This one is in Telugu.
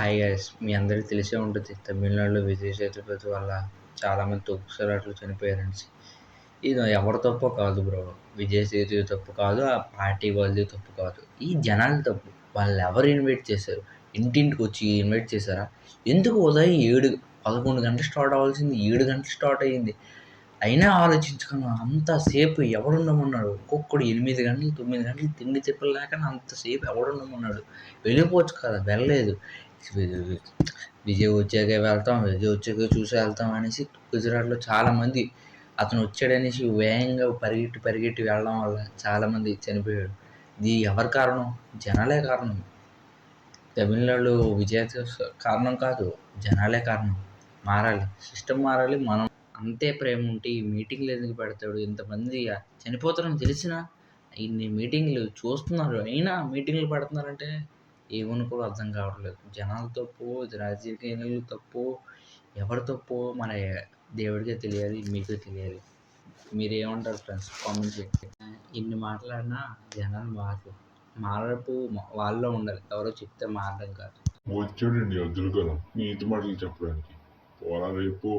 హాయ్ గైస్ మీ అందరికీ తెలిసే ఉంటుంది తమిళనాడులో విజయ సేతుపతి వల్ల చాలామంది తొక్కుసలాట్లు చనిపోయారని ఇది ఎవరి తప్పు కాదు బ్రో. విజయ సేతు తప్పు కాదు ఆ పార్టీ వాళ్ళది తప్పు కాదు. ఈ జనాల తప్పు. వాళ్ళు ఎవరు ఇన్వైట్ చేశారు? ఇంటింటికి వచ్చి ఇన్వైట్ చేశారా? ఎందుకు ఉదయం ఏడు పదకొండు గంటలు స్టార్ట్ అవ్వాల్సింది? ఏడు గంటలు స్టార్ట్ అయ్యింది. అయినా ఆలోచించుకున్నా అంతసేపు ఎవడుండమన్నాడు ఒక్కొక్కడు ఎనిమిది గంటలు తొమ్మిది గంటలు తిండి తిప్పలేక అంతసేపు ఎవడుండమన్నాడు వెళ్ళిపోవచ్చు కదా వెళ్ళలేదు. విజయ్ వచ్చాక వెళ్తాం విజయ్ వచ్చాక చూసి వెళ్తాం అనేసి గుజరాత్లో చాలామంది అతను వచ్చాడనేసి వేగంగా పరిగెట్టి పరిగెట్టి వెళ్ళడం వల్ల చాలామంది చనిపోయాడు ఇది ఎవరి కారణం? జనాలే కారణం. తమిళనాడు విజయ కారణం కాదు జనాలే కారణం. మారాలి. సిస్టమ్ మారాలి. మనం అంతే ప్రేమ ఉంటే ఈ మీటింగ్లు ఎందుకు పెడతాడు? ఇంతమంది చనిపోతారని తెలిసినా ఇన్ని మీటింగ్లు చూస్తున్నారు. అయినా మీటింగ్లు పెడుతున్నారంటే ఏమని కూడా అర్థం కావట్లేదు. జనాల తప్పు రాజకీయాలు తప్పు ఎవరి తప్పు మన దేవుడికే తెలియాలి మీకు తెలియాలి. మీరు ఏమంటారు ఫ్రెండ్స్ కామెంట్ చేయండి. ఇన్ని మాట్లాడినా జనాలు మారు మార్పు వాళ్ళలో ఉండాలి. ఎవరో చెప్తే మారడం కాదు. వచ్చాడండి అబ్దుల్ కలాం నీతి మాటలు చెప్పడానికి. పోరా రేపు.